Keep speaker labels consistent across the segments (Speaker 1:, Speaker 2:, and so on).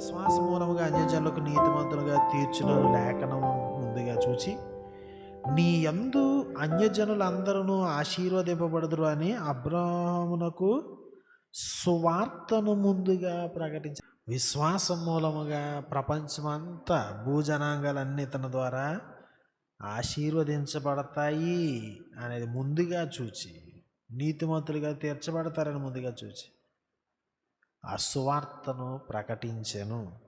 Speaker 1: విశ్వాస మూలముగా అన్యజనులకు నీతిమంతులుగా తీర్చిన లేఖనం ముందుగా చూచి నీ యందు అన్యజనులందరూ ఆశీర్వదింపబడదురు అని అబ్రాహమునకు సువార్తను ముందుగా ప్రకటించ విశ్వాసం మూలముగా ప్రపంచమంతా భూజనాంగాలన్నీ తన ద్వారా ఆశీర్వదించబడతాయి అనేది ముందుగా చూచి నీతిమంతులుగా తీర్చబడతారని ముందుగా చూచి. ఆ సువార్తను ప్రకటించెను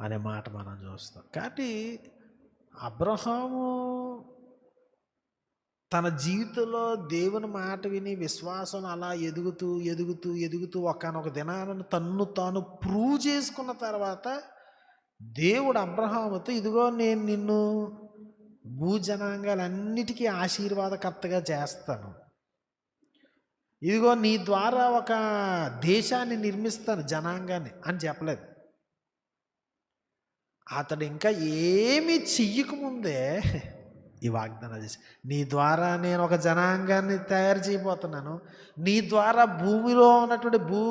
Speaker 1: అనే మాట మనం చూస్తాం. కాబట్టి అబ్రహాము తన జీవితంలో దేవుని మాట విని విశ్వాసం అలా ఎదుగుతూ ఎదుగుతూ ఎదుగుతూ ఒకనొక దినాలను తన్ను తాను ప్రూవ్ చేసుకున్న తర్వాత దేవుడు అబ్రహాముతో ఇదిగో నేను నిన్ను భూజనాంగాలన్నిటికీ ఆశీర్వాదకర్తగా చేస్తాను. ఇదిగో నీ ద్వారా ఒక దేశాన్ని నిర్మిస్తాను జనాంగాన్ని అని చెప్పలేదు. అతడు ఇంకా ఏమీ చెయ్యకముందే ఈ వాగ్దానం చేసి నీ ద్వారా నేను ఒక జనాంగాన్ని తయారు చేయబోతున్నాను. నీ ద్వారా భూమిలో ఉన్నటువంటి భూ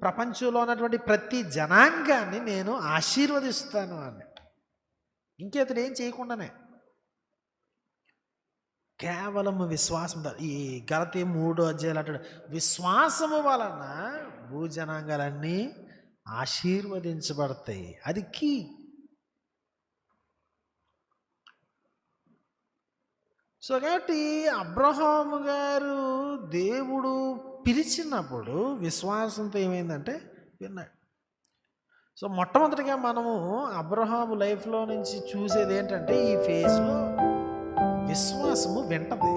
Speaker 1: ప్రపంచంలో ఉన్నటువంటి ప్రతి జనాంగాన్ని నేను ఆశీర్వదిస్తాను అని. ఇంకేతడు ఏం చేయకుండానే కేవలం విశ్వాసం ఈ గలతి మూడు అధ్యాయులు అంటాడు విశ్వాసము వలన భూజనాంగాలన్నీ ఆశీర్వదించబడతాయి. అది కీ? సో కాబట్టి అబ్రహాము గారు దేవుడు పిలిచినప్పుడు విశ్వాసంతో ఏమైందంటే విన్నాడు. సో మొట్టమొదటిగా మనము అబ్రహాము లైఫ్లో నుంచి చూసేది ఏంటంటే ఈ ఫేజ్లో విశ్వాసము వెంటది